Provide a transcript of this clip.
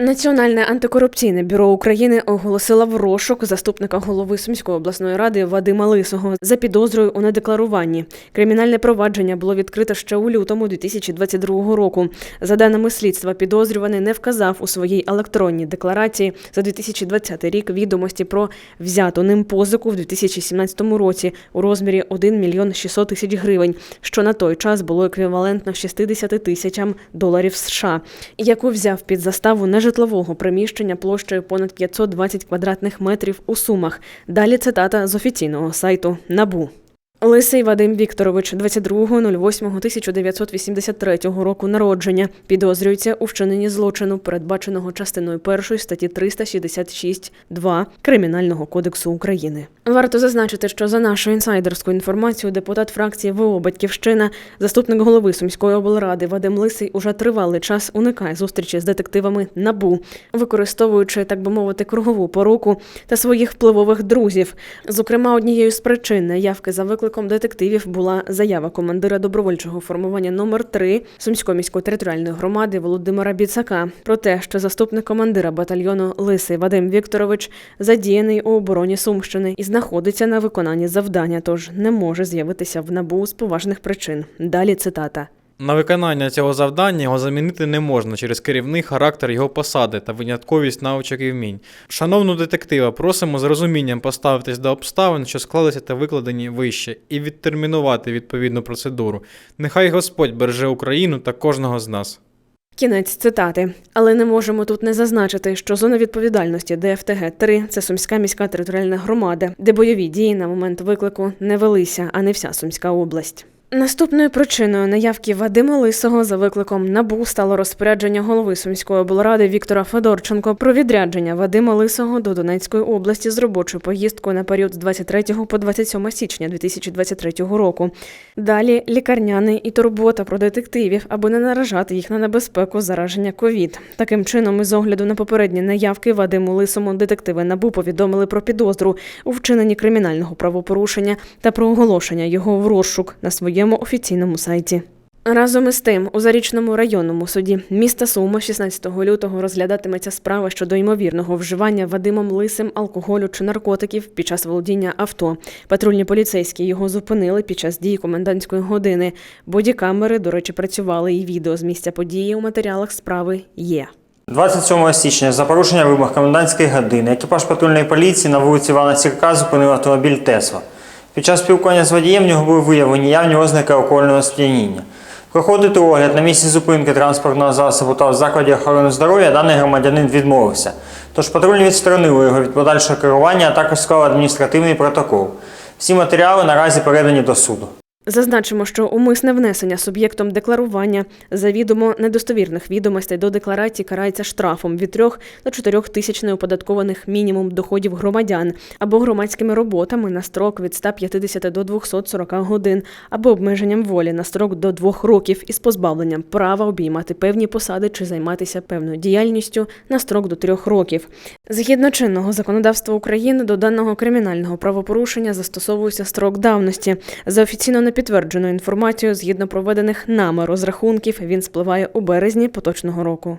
Національне антикорупційне бюро України оголосило в розшук заступника голови Сумської обласної ради Вадима Лисого за підозрою у недекларуванні. Кримінальне провадження було відкрито ще у лютому 2022 року. За даними слідства, підозрюваний не вказав у своїй електронній декларації за 2020 рік відомості про взяту ним позику в 2017 році у розмірі 1 мільйон 600 тисяч гривень, що на той час було еквівалентно 60 тисячам доларів США, яку взяв під заставу нежитлового приміщення площею понад 520 квадратних метрів у Сумах. Далі цитата з офіційного сайту НАБУ. Лисий Вадим Вікторович, 22.08.1983 року народження, підозрюється у вчиненні злочину, передбаченого частиною 1 статті 366.2 Кримінального кодексу України. Варто зазначити, що за нашою інсайдерською інформацією, депутат фракції ВО Батьківщина, заступник голови Сумської облради Вадим Лисий уже тривалий час уникає зустрічі з детективами НАБУ, використовуючи, так би мовити, кругову поруку та своїх впливових друзів. Зокрема, однією з причин наявки за викликом детективів була заява командира добровольчого формування номер 3 Сумської міської територіальної громади Володимира Біцака про те, що заступник командира батальйону Лисий Вадим Вікторович задіяний у обороні Сумщини і знаходиться на виконанні завдання, тож не може з'явитися в набу з поважних причин. Далі цитата. На виконання цього завдання його замінити не можна через керівний характер його посади та винятковість навичок і вмінь. Шановну детектива, просимо з розумінням поставитись до обставин, що склалися та викладені вище, і відтермінувати відповідну процедуру. Нехай Господь береже Україну та кожного з нас. Кінець цитати. Але не можемо тут не зазначити, що зона відповідальності ДФТГ 3 це Сумська міська територіальна громада, де бойові дії на момент виклику не велися, а не вся Сумська область. Наступною причиною наявки Вадима Лисого за викликом НАБУ стало розпорядження голови Сумської облради Віктора Федорченко про відрядження Вадима Лисого до Донецької області з робочою поїздкою на період з 23 по 27 січня 2023 року. Далі лікарняний і турбота про детективів, аби не наражати їх на небезпеку зараження ковід. Таким чином, із огляду на попередні наявки Вадиму Лисому детективи НАБУ повідомили про підозру у вчиненні кримінального правопорушення та про оголошення його в розшук на своєму офіційному сайті. Разом із тим, у Зарічному районному суді міста Суми 16 лютого розглядатиметься справа щодо ймовірного вживання Вадимом Лисим алкоголю чи наркотиків під час володіння авто. Патрульні поліцейські його зупинили під час дії комендантської години. Бодікамери, до речі, працювали і відео з місця події у матеріалах справи є. 27 січня за порушення вимог комендантської години екіпаж патрульної поліції на вулиці Івана Сірка зупинив автомобіль Тесла. Під час спілкування з водієм в нього були виявлені явні ознаки алкогольного сп'яніння. Проходити огляд на місці зупинки транспортного засобу та в закладі охорони здоров'я даний громадянин відмовився. Тож патрульні відсторонили його від подальшого керування, а також склали адміністративний протокол. Всі матеріали наразі передані до суду. Зазначимо, що умисне внесення суб'єктом декларування завідомо недостовірних відомостей до декларації карається штрафом від 3 до 4 тисяч неоподаткованих мінімум доходів громадян або громадськими роботами на строк від 150 до 240 годин, або обмеженням волі на строк до 2 років із позбавленням права обіймати певні посади чи займатися певною діяльністю на строк до 3 років. Згідно чинного законодавства України до даного кримінального правопорушення застосовується строк давності. За офіційно непідтвердженою інформацію згідно проведених нами розрахунків, він спливає у березні поточного року.